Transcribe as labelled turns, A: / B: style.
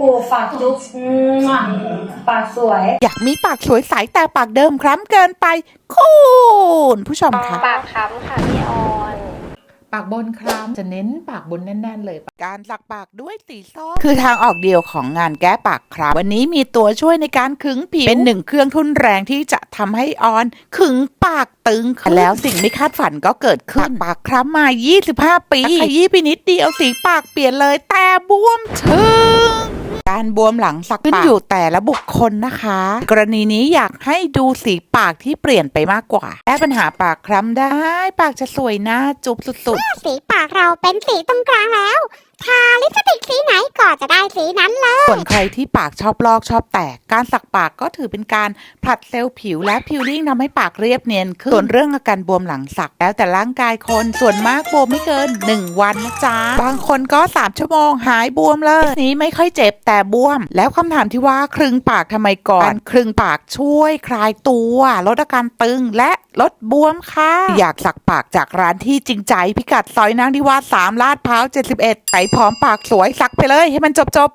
A: ปู่ฝากจุ๊บมั่วปากสวย
B: อยากมีปากสวยใสแต่ปากเดิมคล้ำเกินไป คุณผู้ชมคะ
C: ปากค้ำค่ะพี่ออน
D: ปากบนคล้ำจะเน้นปากบนแน่น ๆ เลย
B: การสักปากด้วยสีส้มคือทางออกเดียวของงานแก้ปากครับวันนี้มีตัวช่วยในการขึงผิวเป็นหนึ่งเครื่องทุนแรงที่จะทำให้ออนขึงปากตึงขึ้นแล้วสิ่งไม่คาดฝันก็เกิดขึ้น ปากคล้ำมา 25 ปีขยี้ไปนิดเดียวสีปากเปลี่ยนเลยแต่บวมถึง การบวมหลังสักขึ้นอยู่แต่ละบุคคลนะคะ กรณีนี้อยากให้ดูสีปากที่เปลี่ยนไปมากกว่าแก้ปัญหาปากคล้ำได้ ปากจะสวยหน้าจุบสุดๆ
C: สีปากเราเป็นสีตรงกลางแล้วทาลิปสติก สีไหนก็จะได้สีนั้นเลย
B: ส่วนใครที่ปากชอบลอกชอบแตก การสักปากก็ถือเป็นการผลัดเซลล์ผิวและพิวลิ่งทำให้ปากเรียบเนียนขึ้นส่วนเรื่องอาการบวมหลังสักแล้วแต่ร่างกายคนส่วนมากบวมไม่เกิน 1 วันนะจ๊ะบางคนก็ 3 ชั่วโมงหายบวมเลยนี้ไม่ค่อยเจ็บแต่บวม แล้วคำถามที่ว่าครึ่งปากทำไมก่อนการครึ่งปากช่วยคลายตัวลดอาการตึงและลดบวมค่ะ อยากสักปากจากร้านที่จริงใจพิกัดซอยนางที่ว่าสามลาดพร้าว71ไปพร้อมปากสวยสักไปเลยให้มันจบจบ